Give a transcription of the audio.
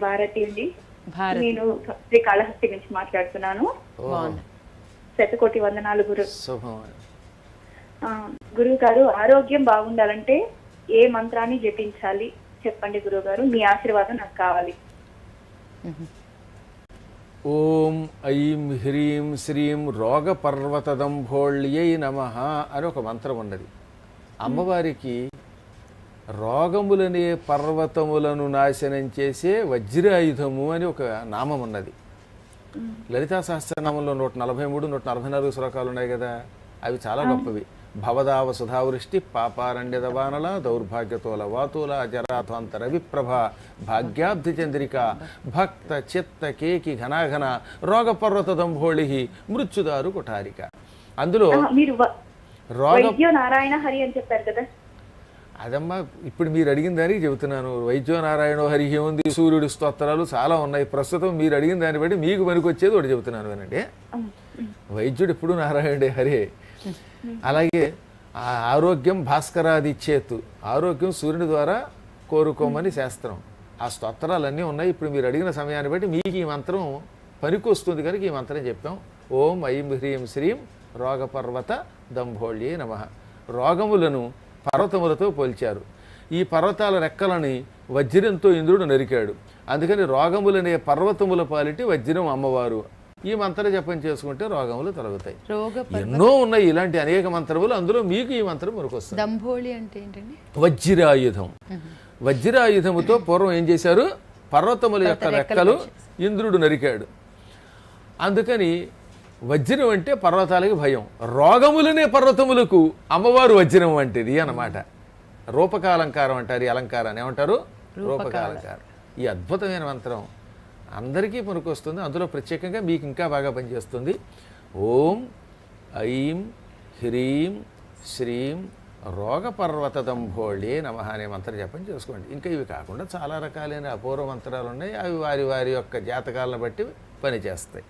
భారతి అండి. నేను శ్రీకాళహస్తి నుంచి మాట్లాడుతున్నాను. బాగుంది. శతకోటి వందనాలు గురు. శుభం ఆ, గురువు గారు ఆరోగ్యం బాగుండాలంటే ఏ మంత్రాన్ని జపించాలి? చెప్పండి గురువు గారు మీ ఆశీర్వాదం నాకు కావాలి. ఓం ఐం హ్రీం శ్రీం రోగ పర్వతదంభోళ్యై నమ అని ఒక మంత్రం ఉన్నది. అమ్మవారికి రోగములనే పర్వతములను నాశనం చేసే వజ్రాయుధము అని ఒక నామం ఉన్నది. లలితా సహస్రనామంలో నూట నలభై మూడు నూట నలభై నాలుగు శ్లోకాలు ఉన్నాయి కదా. అవి చాలా గొప్పవి. భవదావ సుధావృష్టి పాపారణ్యద వానల దౌర్భాగ్యతోల వాతుల జరాధ్వంతర విప్రభ భాగ్యాబ్ధి చంద్రిక భక్త చిత్త కేకి ఘనాఘన రోగ పర్వత దంభోళి మృత్యుదారు కుఠారిక. అందులో రోగ నారాయణ హరి అని చెప్పారు కదా. అదమ్మా ఇప్పుడు మీరు అడిగిన దానికి చెబుతున్నాను. వైద్యో నారాయణ హరి ఉంది సూర్యుడి స్తోత్రాలు చాలా ఉన్నాయి. ప్రస్తుతం మీరు అడిగిన దాన్ని బట్టి మీకు పనికొచ్చేది ఒకటి చెబుతున్నాను వినండి. వైద్యుడు ఎప్పుడు నారాయణుడే హరే. అలాగే ఆ ఆరోగ్యం భాస్కరాది చేతు ఆరోగ్యం సూర్యుని ద్వారా కోరుకోమని శాస్త్రం. ఆ స్తోత్రాలన్నీ ఉన్నాయి. ఇప్పుడు మీరు అడిగిన సమయాన్ని బట్టి మీకు ఈ మంత్రం పనికొస్తుంది కనుక ఈ మంత్రం చెప్పాం ఓం ఐం హ్రీం శ్రీం రోగపర్వత దంభోళ్యే నమ. రోగములను పర్వతములతో పోల్చారు. ఈ పర్వతాల రెక్కలని వజ్రంతో ఇంద్రుడు నరికాడు. అందుకని రోగములనే పర్వతముల పాలిటి వజ్రం అమ్మవారు. ఈ మంత్ర జపం చేసుకుంటే రోగములు తొలగుతాయి. ఎన్నో ఉన్నాయి ఇలాంటి అనేక మంత్రములు. అందులో మీకు ఈ మంత్రం వస్తుంది దంభోళి అంటే ఏంటండి? వజ్రాయుధం. వజ్రాయుధముతో పూర్వం ఏం చేశారు? పర్వతముల యొక్క రెక్కలు ఇంద్రుడు నరికాడు. అందుకని వజ్రం అంటే పర్వతాలకి భయం. రోగములనే పర్వతములకు అమ్మవారు వజ్రం వంటిది అన్నమాట. రూపకాలంకారం అంటారు ఈ అలంకారాన్ని. ఏమంటారు? రూపకాలంకారం. ఈ అద్భుతమైన మంత్రం అందరికీ పనికొస్తుంది అందులో ప్రత్యేకంగా మీకు ఇంకా బాగా పనిచేస్తుంది. ఓం ఐం హ్రీం శ్రీం రోగపర్వతదంభోళే నమ అనే మంత్రం జపం చేసుకోండి. ఇంకా ఇవి కాకుండా చాలా రకాలైన అపూర్వ మంత్రాలు ఉన్నాయి. అవి వారి వారి యొక్క జాతకాలను బట్టి పనిచేస్తాయి.